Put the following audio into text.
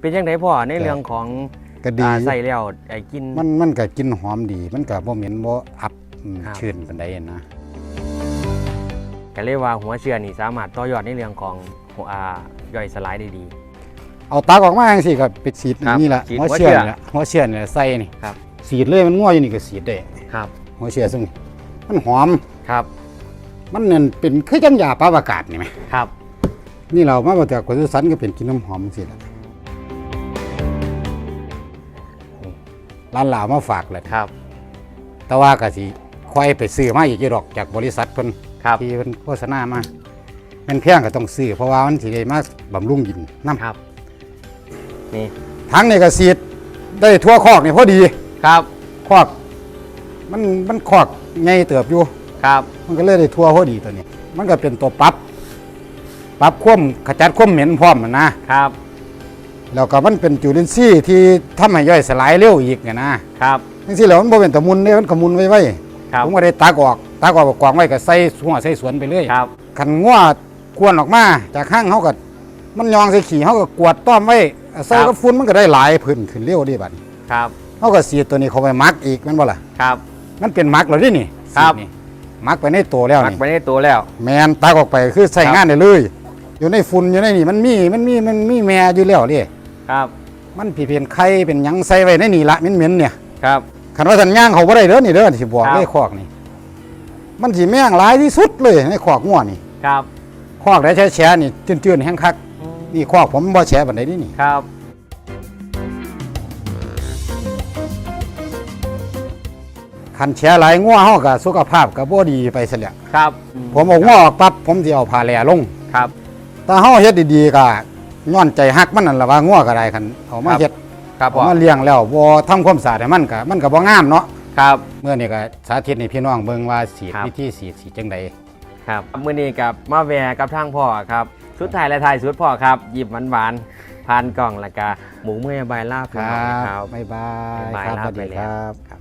เป็นยังไงพ่อในเรื่องของก็ดีอ่าใส่แล้วไอ้กิน มันมันก็กินหอมดี มันก็บ่เหม็นบ่อับอืมครับ ชื่นปานใดนะก็เรียกว่าหัวเชื้อนี่สามารถต่อยอดในเรื่องของหัวอ่าย่อยสลายได้ดี เอาตักออกมาจังซี่ก็ไปฉีดครับนี่แหละฉีดหัวหัวเชื่อเชื้อนี่แหละหัวเชื่อนี่แหละใส่นี่ครับ ฉีดเลยมันงัวอยู่นี่ก็ฉีดได้ครับหัวเชื่อซึ่งมันหอมครับมันนั่นเป็นคือจังยาปรับอากาศนี่ไหมครับนี่เรามาบ่จากกวนสันก็เป็นกินน้ำหอมจังซี่ล่ะ ร้านลาวมาฝากเลยครับ แต่ว่าก็สิค่อยไปซื้อมาอีกอยู่ดอกจากบริษัทเพิ่นครับ ที่เพิ่นโฆษณามาเป็นแพงก็ต้องซื้อเพราะว่ามันสิได้มาบำรุงดินน้ำครับ นี่ทั้งนี่ก็สีดได้ทั่วคอกนี่พอดีครับคอกมันมันคอกใหญ่เติบอยู่ ครับมันก็เลยได้ทั่วพอดีตัวนี้ มันก็เป็นตัวปรับปรับความขจัดความเหม็นพร้อมมันนะครับ แล้วก็มันเป็นจุลินทรีย์ที่ทำให้ย่อยสลายเร็วอีกไงนะครับจังซี่แล้วมันบ่เป็นตะมุนเด้มันกระมุนไว้ไว้ครับผมก็ได้ตักออกตักออกกองไว้ก็ใส่หัวใส่สวนไปเรื่อยครับคันงัวกวนออกมาจากข้างเฮาก็มันยองใส่ขี้เฮาก็กวดต้อมไว้ใส่กับฝุ่นมันก็ได้หลายพื้นขึ้นเร็วดีบัดนี้ครับเฮาก็สีดตัวนี้เข้าไปหมักอีกแม่นบ่ล่ะครับ มันเป็นหมักแล้วดินี่ครับสีดนี่หมักไปในตัวแล้วมักนี่ไปในตัวแล้ว แมนตักออกไปคือใส่ครับงานได้เลย อยู่ในฝุ่นอยู่ในนี่มันมีมันมีมันมีแม่อยู่แล้วดิ ครับมันผีเพียนไข่เป็นหยังใส่ไว้ในนี่ละเหม็นๆเนี่ยครับ คันว่าสัญญางเขาบ่ได้เด้อนี่เด้อสิบอกครับ เลยคอกนี่มันสิแม่งหลายที่สุดเลยในคอกงัวนี่ครับคอกได้แฉะๆนี่จืดๆแห้งคักอืมนี่คอกผมบ่แฉะปานใดนี่นี่ครับคันแฉะหลายงัวเฮาก็สุขภาพก็บ่ดีไปซะแล้วครับผมเอางัวออกปั๊บผมสิเอาผ้าแหล่ลง ครับ ถ้าเฮาเฮ็ดดีๆก็ ย้อนใจฮักมันนั่นล่ะว่างัวก็ได้คันเอามาครับเฮ็ดครับเอาพ่อมาเลี้ยงแล้วบ่ทำความสะอาดให้มันก็มันก็บ่งามเนาะครับ เมื่อนี่ก็สาธิตให้พี่น้องเบิ่งว่าสีดครับ วิธีสีดสีดจังไดครับมื้อนี้กับมาแวร์กับทางพ่อครับสุดท้ายและท้ายสุดพ่อครับ หยิบหวานๆผ่านกล่องแล้วก็หมูเมื่อยใบลาบคพี่รัน้องครับบบ๊ายบายบ๊ายบายครับลาสวัสไปดีแล้ควรับ ครับ